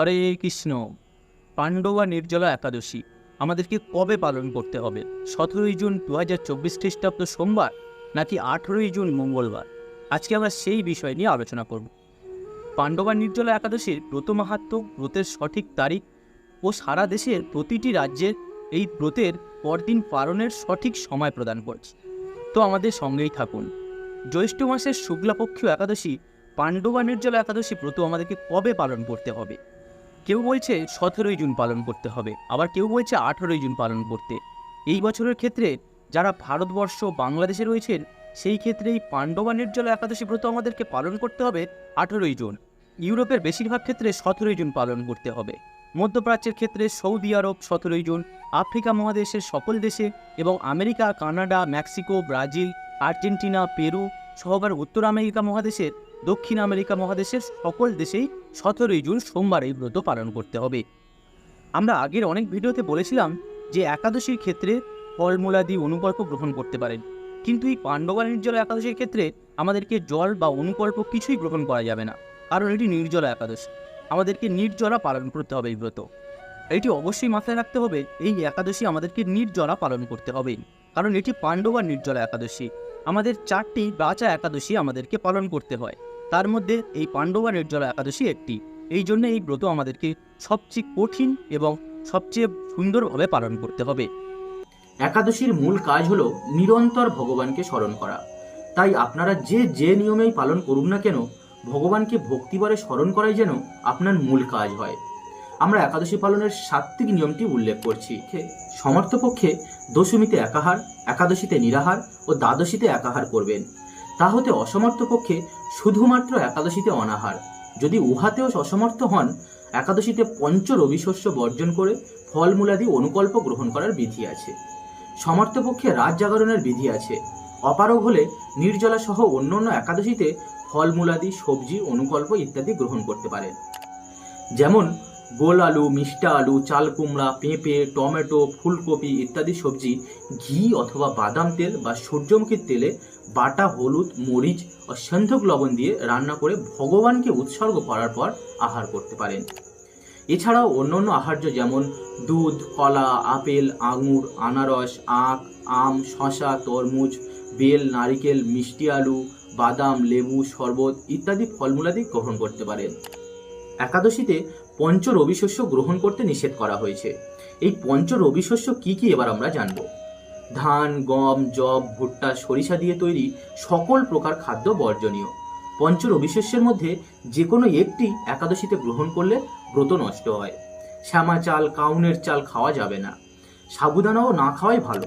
হরে কৃষ্ণ, পাণ্ডবা নির্জলা একাদশী, আমাদেরকে কবে পালন করতে হবে? সতেরোই জুন দু হাজার চব্বিশ খ্রিস্টাব্দ সোমবার নাকি আঠেরোই জুন মঙ্গলবার? আজকে আমরা সেই বিষয় নিয়ে আলোচনা করব। পাণ্ডবা নির্জলা একাদশীর ব্রত মাহাত্ম, ব্রতের সঠিক তারিখ ও সারা দেশের প্রতিটি রাজ্যের এই ব্রতের পরদিন পালনের সঠিক সময় প্রদান করছি। তো আমাদের সঙ্গেই থাকুন। জ্যৈষ্ঠ মাসের শুক্লাপক্ষীয় একাদশী, পাণ্ডবা নির্জলা একাদশী ব্রত আমাদেরকে কবে পালন করতে হবে? কেউ বলছে সতেরোই জুন পালন করতে হবে, আবার কেউ বলছে আঠেরোই জুন পালন করতে। এই বছরের ক্ষেত্রে যারা ভারতবর্ষ বাংলাদেশে রয়েছেন সেই ক্ষেত্রে এই পাণ্ডবা নির্জলা একাদশী ব্রত আমাদেরকে পালন করতে হবে আঠেরোই জুন। ইউরোপের বেশিরভাগ ক্ষেত্রে সতেরোই জুন পালন করতে হবে। মধ্যপ্রাচ্যের ক্ষেত্রে সৌদি আরব সতেরোই জুন, আফ্রিকা মহাদেশের সকল দেশে এবং America, Canada, Mexico, Brazil, Argentina, Peru সহবার উত্তর আমেরিকা মহাদেশের, দক্ষিণ আমেরিকা মহাদেশের সকল দেশেই সতেরোই জুন সোমবার এই ব্রত পালন করতে হবে। আমরা আগের অনেক ভিডিওতে বলেছিলাম যে একাদশীর ক্ষেত্রে ফলমূলাদি অনুকল্প গ্রহণ করতে পারেন। কিন্তু এই পাণ্ডবা নির্জলা একাদশীর ক্ষেত্রে আমাদেরকে জল বা অনুকল্প কিছুই গ্রহণ করা যাবে না, কারণ এটি নির্জলা একাদশী। আমাদেরকে নির্জলা পালন করতে হবে এই ব্রত। এটি অবশ্যই মাথায় রাখতে হবে, এই একাদশী আমাদেরকে নির্জলা পালন করতে হবে। কারণ এটি পাণ্ডবা নির্জলা একাদশী। আমাদের চারটি বাচা একাদশী আমাদেরকে পালন করতে হয়। তার মধ্যে এই পাণ্ডবা নির্জলা একাদশী একটি। এই জন্য এই ব্রত আমাদেরকে সবচেয়ে কঠিন এবং সবচেয়ে সুন্দরভাবে পালন করতে হবে। একাদশীর মূল কাজ হলো নিরন্তর ভগবানকে স্মরণ করা। তাই আপনারা যে যে নিয়মেই পালন করুন না কেন ভগবানকে ভক্তিবারে স্মরণ করাই যেন আপনার মূল কাজ হয়। আমরা একাদশী পালনের সাত্বিক নিয়মটি উল্লেখ করছি। সমর্থপক্ষে দশমীতে একাহার একাদশীতে নিরাহার ও দ্বাদশীতে একাহার করবেন। তা হতে অসমর্থ পক্ষে শুধুমাত্র একাদশীতে অনাহার। যদি উহাতেও অসমর্থ হন, একাদশীতে পঞ্চ রবিশস্য বর্জন করে ফলমূলাদি অনুকল্প গ্রহণ করার বিধি আছে। সমর্থপক্ষে রাত জাগরণের বিধি আছে। অপারগ হলে নির্জলা সহ অন্য একাদশীতে ফলমূলাদি, সবজি, অনুকল্প ইত্যাদি গ্রহণ করতে পারে। যেমন গোল আলু মিষ্টা আলু চাল কুমড়া পেঁপে, টমেটো, ফুলকপি ইত্যাদি সবজি, ঘি অথবা বাদাম তেল বা সূর্যমুখীর তেলে বাটা, হলুদ, মরিচ ও সন্ধক লবণ দিয়ে রান্না করে ভগবানকে উৎসর্গ করার পর আহার করতে পারেন। এছাড়াও অন্যান্য আহার্য যেমন দুধ, কলা, আপেল, আঙুর, আনারস, আখ, আম শশা তরমুজ, বেল, নারিকেল মিষ্টি আলু বাদাম, লেবু, শরবত ইত্যাদি ফলমূলাদি গ্রহণ করতে পারেন। একাদশীতে পঞ্চ রবিশস্য গ্রহণ করতে নিষেধ করা হয়েছে। এই পঞ্চ রবিশস্য কি কি এবার আমরা জানব। ধান, গম জব ভুট্টা, সরিষা দিয়ে তৈরি সকল প্রকার খাদ্য বর্জনীয়। পঞ্চ রবিশস্যের মধ্যে যে কোনো একটি একাদশীতে গ্রহণ করলে ব্রত নষ্ট হয়। শ্যামা চাল, কাউনের চাল খাওয়া যাবে না। সাবুদানাও না খাওয়াই ভালো।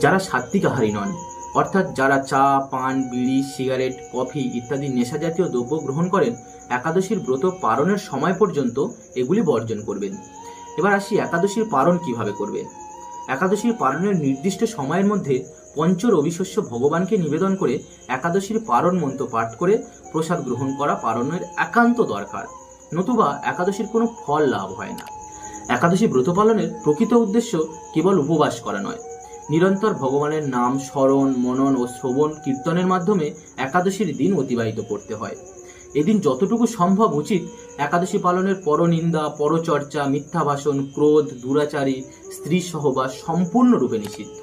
যারা সাত্বিক আহারী নন অর্থাৎ যারা চা, পান, বিড়ি, সিগারেট, কফি ইত্যাদি নেশা জাতীয় দ্রব্য গ্রহণ করেন, একাদশীর ব্রত পালনের সময় পর্যন্ত এগুলি বর্জন করবেন। এবার আসি একাদশীর পালন কীভাবে করবেন একাদশীর পালনের নির্দিষ্ট সময়ের মধ্যে পঞ্চ রবিশস্য ভগবানকে নিবেদন করে একাদশীর পারণ মন্ত্র পাঠ করে প্রসাদ গ্রহণ করা পালনের একান্ত দরকার। নতুবা একাদশীর কোনো ফল লাভ হয় না। একাদশী ব্রত পালনের প্রকৃত উদ্দেশ্য কেবল উপবাস করা নয় নিরন্তর ভগবানের নাম স্মরণ, মনন ও শ্রবণ কীর্তনের মাধ্যমে একাদশীর দিন অতিবাহিত করতে হয়। এদিন যতটুকু সম্ভব উচিত একাদশী পালনের পরনিন্দা, পরচর্চা মিথ্যা ভাষণ ক্রোধ, দুরাচারী স্ত্রী সহবাস সম্পূর্ণরূপে নিষিদ্ধ।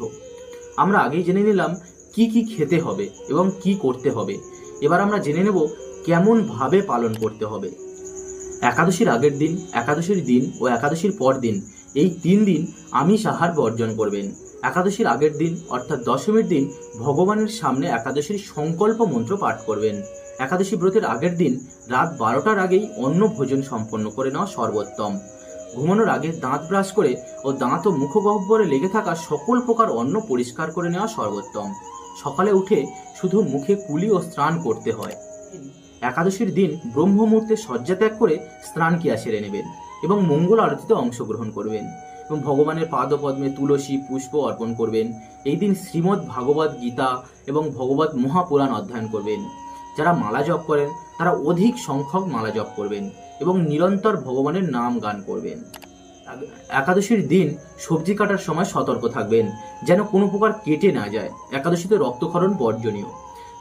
আমরা আগেই জেনে নিলাম কি কি খেতে হবে এবং কি করতে হবে। এবার আমরা জেনে নেব কেমন ভাবে পালন করতে হবে। একাদশীর আগের দিন, একাদশীর দিন ও একাদশীর পর দিন এই তিন দিন আমিষ আহার বর্জন করবেন। একাদশীর আগের দিন, অর্থাৎ দশমীর দিন, ভগবানের সামনে একাদশীর সংকল্প মন্ত্র পাঠ করবেন। একাদশী ব্রতের আগের দিন, রাত বারোটার আগেই অন্ন ভোজন সম্পন্ন করে নেওয়া সর্বোত্তম। ঘুমানোর আগে দাঁত ব্রাশ করে ও দাঁত ও মুখগহ্বরে লেগে থাকা সকল প্রকার অন্ন পরিষ্কার করে নেওয়া সর্বোত্তম। সকালে উঠে শুধু মুখে কুলি ও স্নান করতে হয়। একাদশীর দিন ব্রহ্ম মুহূর্তে শয্যা ত্যাগ করে স্নান কিয়া সেরে নেবেন এবং মঙ্গল আরতিতে অংশগ্রহণ করবেন। এবং ভগবানের পাদপদ্মে তুলসী পুষ্প অর্পণ করবেন। এই দিন শ্রীমদ্ ভাগবত গীতা এবং ভগবত মহাপুরাণ অধ্যয়ন করবেন। যারা মালা জপ করেন, তারা অধিক সংখ্যক মালা জপ করবেন এবং নিরন্তর ভগবানের নাম গান করবেন। একাদশীর দিন সবজি কাটার সময় সতর্ক থাকবেন, যেন কোনো প্রকার কেটে না যায়। একাদশীতে রক্তক্ষরণ বর্জনীয়।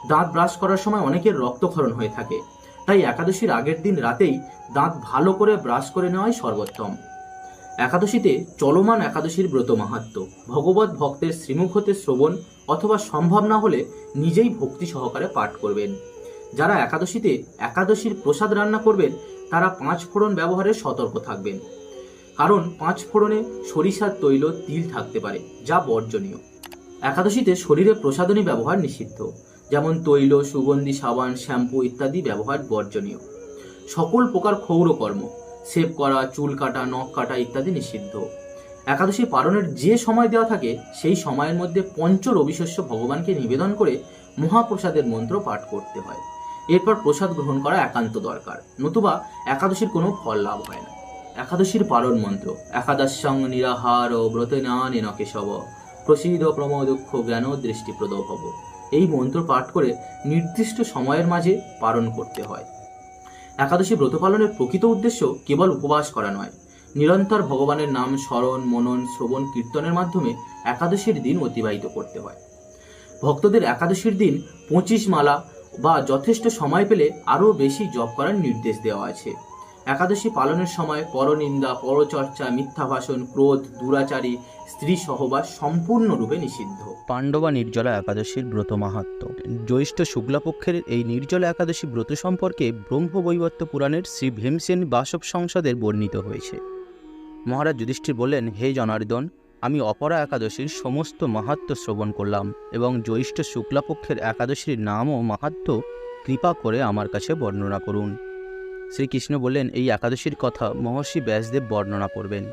দাঁত ব্রাশ করার সময় অনেকের রক্তক্ষরণ হয়ে থাকে। তাই একাদশীর আগের দিন রাতেই দাঁত ভালো করে ব্রাশ করে নেওয়াই সর্বোত্তম। একাদশীতে চলমান একাদশীর ব্রত মাহাত্ম। ভগবত ভক্তের শ্রীমুখ হতে শ্রবণ অথবা সম্ভব না হলে নিজেই ভক্তি সহকারে পাঠ করবেন। যারা একাদশীতে একাদশীর প্রসাদ রান্না করবেন, তারা পাঁচ ফোড়ন ব্যবহারে সতর্ক থাকবেন। কারণ পাঁচ ফোড়নে সরিষার তৈল, তিল থাকতে পারে, যা বর্জনীয়। একাদশীতে শরীরে প্রসাদনী ব্যবহার নিষিদ্ধ, যেমন তৈল, সুগন্ধি, সাবান, শ্যাম্পু ইত্যাদি ব্যবহার বর্জনীয়। সকল প্রকার ক্ষৌরকর্ম সেভ করা, চুল কাটা, নখ কাটা ইত্যাদি নিষিদ্ধ। একাদশী পালনের যে সময় দেওয়া থাকে, সেই সময়ের মধ্যে পঞ্চ রবিশস্য ভগবানকে নিবেদন করে মহাপ্রসাদের মন্ত্র পাঠ করতে হয়। এরপর প্রসাদ গ্রহণ করা একান্ত দরকার, নতুবা একাদশীর কোনো ফল লাভ হয় না। একাদশীর পালন মন্ত্র, একাদশং নিরাহার ও ব্রতনানি নকেশব প্রসিদ প্রমোদ দুঃখ জ্ঞান দৃষ্টিপ্রদ ভব এই মন্ত্র পাঠ করে নির্দিষ্ট সময়ের মাঝে পালন করতে হয়। একাদশী ব্রত পালনের প্রকৃত উদ্দেশ্য কেবল উপবাস করা নয়। নিরন্তর ভগবানের নাম স্মরণ, মনন, শ্রবণ, কীর্তনের মাধ্যমে একাদশীর দিন অতিবাহিত করতে হয়। ভক্তদের একাদশীর দিন পঁচিশ মালা বা যথেষ্ট সময় পেলে আরও বেশি জপ করার নির্দেশ দেওয়া আছে। একাদশী পালনের সময় পরনিন্দা, পরচর্চা মিথ্যা ভাষণ ক্রোধ, দুরাচারী স্ত্রী সহবাস সম্পূর্ণরূপে নিষিদ্ধ। পাণ্ডবা নির্জলা একাদশীর ব্রত মাহাত্ম। জ্যৈষ্ঠ শুক্লাপক্ষের এই নির্জলা একাদশী ব্রত সম্পর্কে ব্রহ্মবৈবর্ত পুরাণের শ্রী ভীমসেন বাসব সংসদের বর্ণিত হয়েছে। মহারাজ যুধিষ্ঠির বললেন, হে জনার্দন, আমি অপরা একাদশীর সমস্ত মাহাত্ম শ্রবণ করলাম এবং জ্যৈষ্ঠ শুক্লাপক্ষের একাদশীর নাম ও মাহাত্ম, কৃপা করে আমার কাছে বর্ণনা করুন। শ্রীকৃষ্ণ বললেন, এই একাদশীর কথা মহর্ষি ব্যাসদেব বর্ণনা করবেন।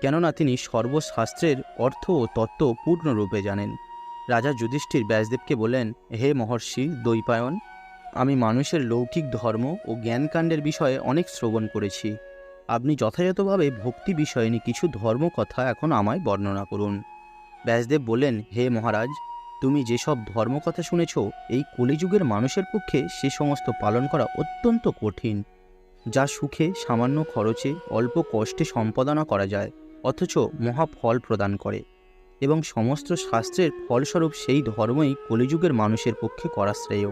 কেননা তিনি সর্বশাস্ত্রের অর্থ ও তত্ত্ব পূর্ণরূপে জানেন। রাজা যুধিষ্ঠির ব্যাসদেবকে বললেন, হে মহর্ষি দৈপায়ন আমি মানুষের লৌকিক ধর্ম ও জ্ঞানকাণ্ডের বিষয়ে অনেক শ্রবণ করেছি। আপনি যথাযথভাবে ভক্তি বিষয়ে নিয়ে কিছু ধর্মকথা এখন আমায় বর্ণনা করুন। ব্যাসদেব বললেন, হে মহারাজ, তুমি যেসব ধর্মকথা শুনেছ, এই কলিযুগের মানুষের পক্ষে সে সমস্ত পালন করা অত্যন্ত কঠিন। যা সুখে, সামান্য খরচে, অল্প কষ্টে সম্পাদনা করা যায়, অথচ মহা ফল প্রদান করে এবং সমস্ত শাস্ত্রের ফলস্বরূপ সেই ধর্মই কলিযুগের মানুষের পক্ষে করা শ্রেয়।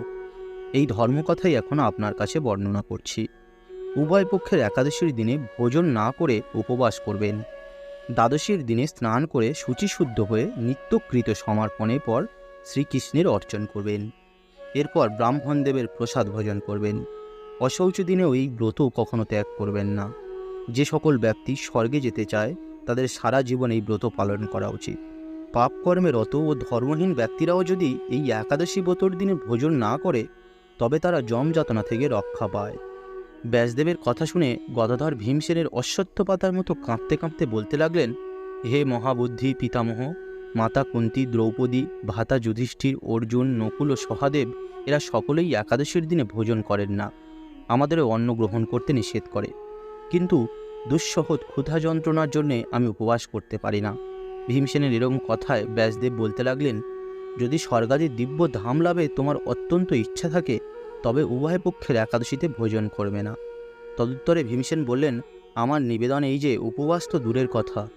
এই ধর্মকথাই এখন আপনার কাছে বর্ণনা করছি। উভয় পক্ষের একাদশীর দিনে ভোজন না করে উপবাস করবেন। দ্বাদশীর দিনে স্নান করে শুচিশুদ্ধ হয়ে নিত্যকৃত সমর্পণের পর শ্রীকৃষ্ণের অর্চন করবেন। এরপর ব্রাহ্মণদেবের প্রসাদ ভোজন করবেন। অশৌচ দিনেও এই ব্রত কখনো ত্যাগ করবেন না। যে সকল ব্যক্তি স্বর্গে যেতে চায়, তাদের সারা জীবন এই ব্রত পালন করা উচিত। পাপ কর্মে রত ও ধর্মহীন ব্যক্তিরাও যদি এই একাদশী ব্রতর দিনে ভোজন না করে, তবে তারা জম যাতনা থেকে রক্ষা পায়। ব্যাসদেবের কথা শুনে গদাধর ভীমসেনের অশ্বত্থ পাতার মতো কাঁপতে কাঁপতে বলতে লাগলেন, হে মহাবুদ্ধি পিতামহ, মাতা কুন্তি, দ্রৌপদী, ভাতা যুধিষ্ঠির, অর্জুন, নকুল ও সহাদেব, এরা সকলেই একাদশীর দিনে ভোজন করেন না। আমাদেরও অন্ন গ্রহণ করতে নিষেধ করে। কিন্তু দুঃসহৎ ক্ষুধা যন্ত্রণার জন্যে আমি উপবাস করতে পারি না। ভীমসেনের এরকম কথায় ব্যাসদেব বলতে লাগলেন, যদি স্বর্গাদি দিব্য ধাম লাভে তোমার অত্যন্ত ইচ্ছা থাকে, তবে উভয় পক্ষের একাদশীতে ভোজন করবে না। তদুত্তরে ভীমসেন বললেন, আমার নিবেদন এই যে, উপবাস তো দূরের কথা।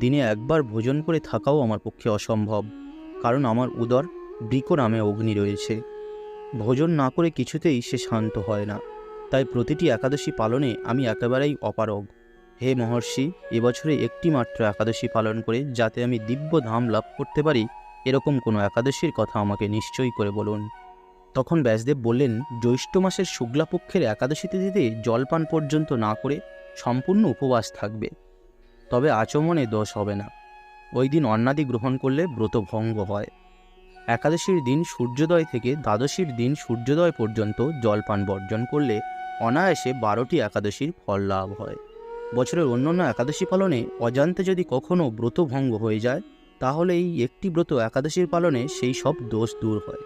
দিনে একবার ভোজন করে থাকাও আমার পক্ষে অসম্ভব, কারণ আমার উদর বৃক নামে অগ্নি রয়েছে। ভোজন না করে কিছুতেই সে শান্ত হয় না। তাই প্রতিটি একাদশী পালনে আমি একেবারেই অপারগ। হে মহর্ষি, এবছরে একটি মাত্র একাদশী পালন করে যাতে আমি দিব্য ধাম লাভ করতে পারি, এরকম কোনো একাদশীর কথা আমাকে নিশ্চয়ই করে বলুন। তখন ব্যাসদেব বললেন, জ্যৈষ্ঠ মাসের শুক্লাপক্ষের একাদশী তিথিতে জলপান পর্যন্ত না করে সম্পূর্ণ উপবাস থাকবে। তবে আচমনে দোষ হবে না। ওই দিন অন্নাদি গ্রহণ করলে ব্রত ভঙ্গ হয়। একাদশীর দিন সূর্যোদয় থেকে দ্বাদশীর দিন সূর্যোদয় পর্যন্ত জলপান বর্জন করলে অনায়াসে বারোটি একাদশীর ফল লাভ হয়। বছরের অন্যান্য একাদশী পালনে অজান্তে যদি কখনও ব্রত ভঙ্গ হয়ে যায়, তাহলে এই একটি ব্রত একাদশীর পালনে সেই সব দোষ দূর হয়।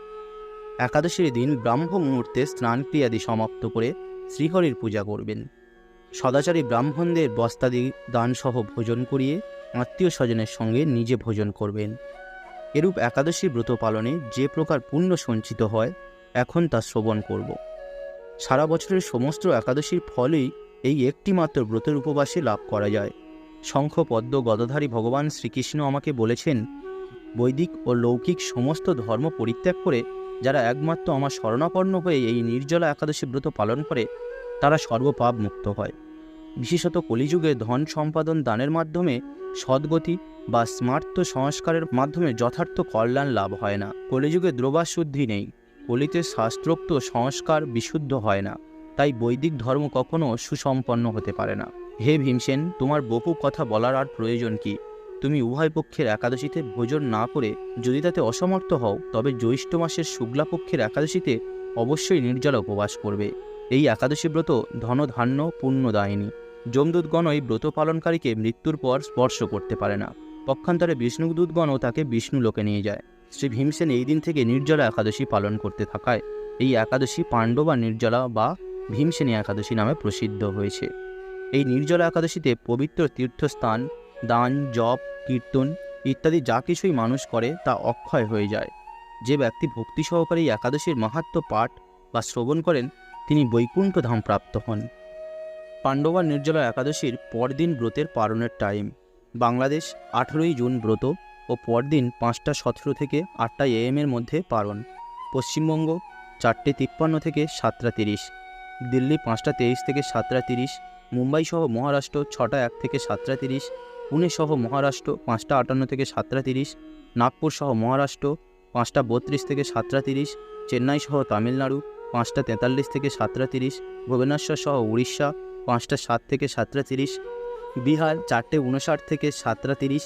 একাদশীর দিন ব্রাহ্ম মুহূর্তে স্নান ক্রিয়াদি সমাপ্ত করে শ্রীহরির পূজা করবেন। সদাচারী ব্রাহ্মণদের বস্তাদি দানসহ ভোজন করিয়ে আত্মীয় স্বজনের সঙ্গে নিজে ভোজন করবেন। এরূপ একাদশী ব্রত পালনে যে প্রকার পুণ্য সঞ্চিত হয়, এখন তা শ্রবণ করব। সারা বছরের সমস্ত একাদশীর ফলেই এই একটি মাত্র ব্রতের উপবাসে লাভ করা যায়। শঙ্খ, পদ্ম, গদধারী ভগবান শ্রীকৃষ্ণ আমাকে বলেছেন, বৈদিক ও লৌকিক সমস্ত ধর্ম পরিত্যাগ করে যারা একমাত্র আমার শরণাপন্ন হয়ে এই নির্জলা একাদশী ব্রত পালন করে, তারা সর্বপাপ মুক্ত হয়। বিশেষত কলিযুগে ধন সম্পাদন দানের মাধ্যমে সদ্গতি বা স্মার্ত সংস্কারের মাধ্যমে যথার্থ কল্যাণ লাভ হয় না। কলিযুগে দ্রবাস শুদ্ধি নেই। কলিতে শাস্ত্রোক্ত সংস্কার বিশুদ্ধ হয় না, তাই বৈদিক ধর্ম কখনো সুসম্পন্ন হতে পারে না। হে ভীমসেন, তোমার বহু কথা বলার আর প্রয়োজন কি? তুমি উভয় পক্ষের একাদশীতে ভোজন না করে যদি তাতে অসমর্থ হও, তবে জ্যৈষ্ঠ মাসের শুক্লা পক্ষের একাদশীতে অবশ্যই নির্জলা উপবাস করবে। এই একাদশী ব্রত ধনধান্য পুণ্যদায়িনী। যমদূতগণ এই ব্রত পালনকারীকে মৃত্যুর পর স্পর্শ করতে পারে না। পক্ষান্তরে বিষ্ণুদূতগণও তাকে বিষ্ণু লোকে নিয়ে যায়। শ্রী ভীমসেন এই দিন থেকে নির্জলা একাদশী পালন করতে থাকায় এই একাদশী পাণ্ডবা নির্জলা বা ভীমসেনী একাদশী নামে প্রসিদ্ধ হয়েছে। এই নির্জলা একাদশীতে পবিত্র তীর্থস্থান, দান, জপ, কীর্তন ইত্যাদি যা কিছুই মানুষ করে তা অক্ষয় হয়ে যায়। যে ব্যক্তি ভক্তি সহকারে এই একাদশীর মাহাত্ম্য পাঠ বা শ্রবণ করেন, তিনি বৈকুণ্ঠ ধাম প্রাপ্ত হন। পাণ্ডবা নির্জলা একাদশীর পরদিন ব্রতের পালনের টাইম বাংলাদেশ আঠেরোই জুন ব্রত ও পরদিন পাঁচটা সতেরো থেকে আটটা এএম এর মধ্যে পালন পশ্চিমবঙ্গ, চারটে তিপ্পান্ন থেকে সাতটা তিরিশ। দিল্লি, পাঁচটা তেইশ থেকে সাতটা তিরিশ। মুম্বাই সহ মহারাষ্ট্র, ছটা এক থেকে সাতটা তিরিশ। পুনে সহ মহারাষ্ট্র, পাঁচটা আটান্ন থেকে সাতটা তিরিশ। নাগপুর সহ মহারাষ্ট্র, পাঁচটা বত্রিশ থেকে সাতটা তিরিশ। চেন্নাই সহ তামিলনাড়ু, পাঁচটা তেতাল্লিশ থেকে সাতটা তিরিশ। ভুবনেশ্বর সহ উড়িষ্যা, পাঁচটা সাত থেকে সাতটা তিরিশ। বিহার, চারটে উনষাট থেকে সাতটা তিরিশ।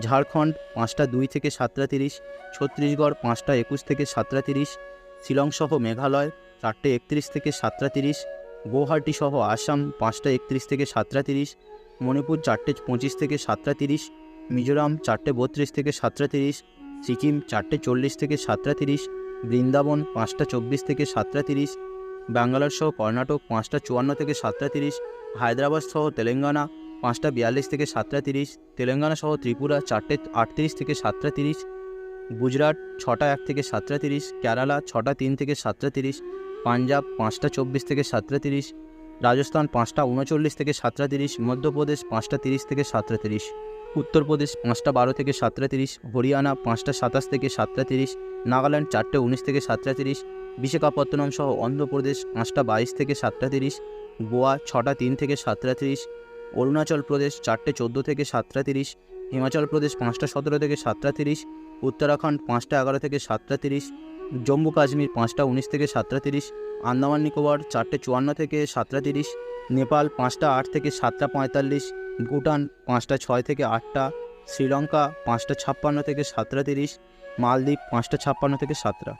ঝাড়খণ্ড পাঁচটা দুই থেকে সাতটা তিরিশ, ছত্তিশগড় পাঁচটা একুশ থেকে সাতটা তিরিশ শিলং সহ মেঘালয় চারটে একত্রিশ থেকে সাতটা তিরিশ গৌহাটি সহ আসাম পাঁচটা একত্রিশ থেকে সাতটা তিরিশ, মণিপুর চারটে পঁচিশ থেকে সাতটা তিরিশ, মিজোরাম চারটে বত্রিশ থেকে সাতটা তিরিশ, সিকিম চারটে চল্লিশ থেকে সাতটা তিরিশ, বৃন্দাবন পাঁচটা চব্বিশ থেকে সাতটা তিরিশ ব্যাঙ্গালোর সহ কর্ণাটক পাঁচটা চুয়ান্ন থেকে সাতটা তিরিশ হায়দ্রাবাদ সহ তেলেঙ্গানা পাঁচটা বিয়াল্লিশ থেকে সাতটা তিরিশ তেলেঙ্গানা সহ ত্রিপুরা চারটে আটত্রিশ থেকে সাতটা তিরিশ গুজরাট ছটা এক থেকে সাতটা তিরিশ কেরালা ছটা তিন থেকে সাতটা তিরিশ পাঞ্জাব পাঁচটা চব্বিশ থেকে সাতটা তিরিশ রাজস্থান পাঁচটা উনচল্লিশ থেকে সাতটা তিরিশ মধ্যপ্রদেশ পাঁচটা তিরিশ থেকে সাতটা তিরিশ উত্তরপ্রদেশ পাঁচটা বারো থেকে সাতটা তিরিশ হরিয়ানা পাঁচটা সাতাশ থেকে সাতটা তিরিশ নাগাল্যান্ড চারটে উনিশ থেকে সাতটা তিরিশ বিশাখাপত্তনম সহ অন্ধ্রপ্রদেশ পাঁচটা বাইশ থেকে সাতটা তিরিশ গোয়া ছটা তিন থেকে সাতটা তিরিশ অরুণাচল প্রদেশ চারটে চোদ্দ থেকে সাতটা তিরিশ, হিমাচল প্রদেশ পাঁচটা সতেরো থেকে সাতটা তিরিশ, উত্তরাখণ্ড পাঁচটা এগারো থেকে সাতটা তিরিশ, জম্মু কাশ্মীর পাঁচটা উনিশ থেকে সাতটা তিরিশ, আন্দামান নিকোবর চারটে চুয়ান্ন থেকে সাতটা তিরিশ, নেপাল পাঁচটা আট থেকে সাতটা পঁয়তাল্লিশ, ভুটান পাঁচটা ছয় থেকে আটটা, শ্রীলঙ্কা পাঁচটা ছাপ্পান্ন থেকে সাতটা তিরিশ, মালদ্বীপ পাঁচটা ছাপ্পান্ন থেকে সাতটা।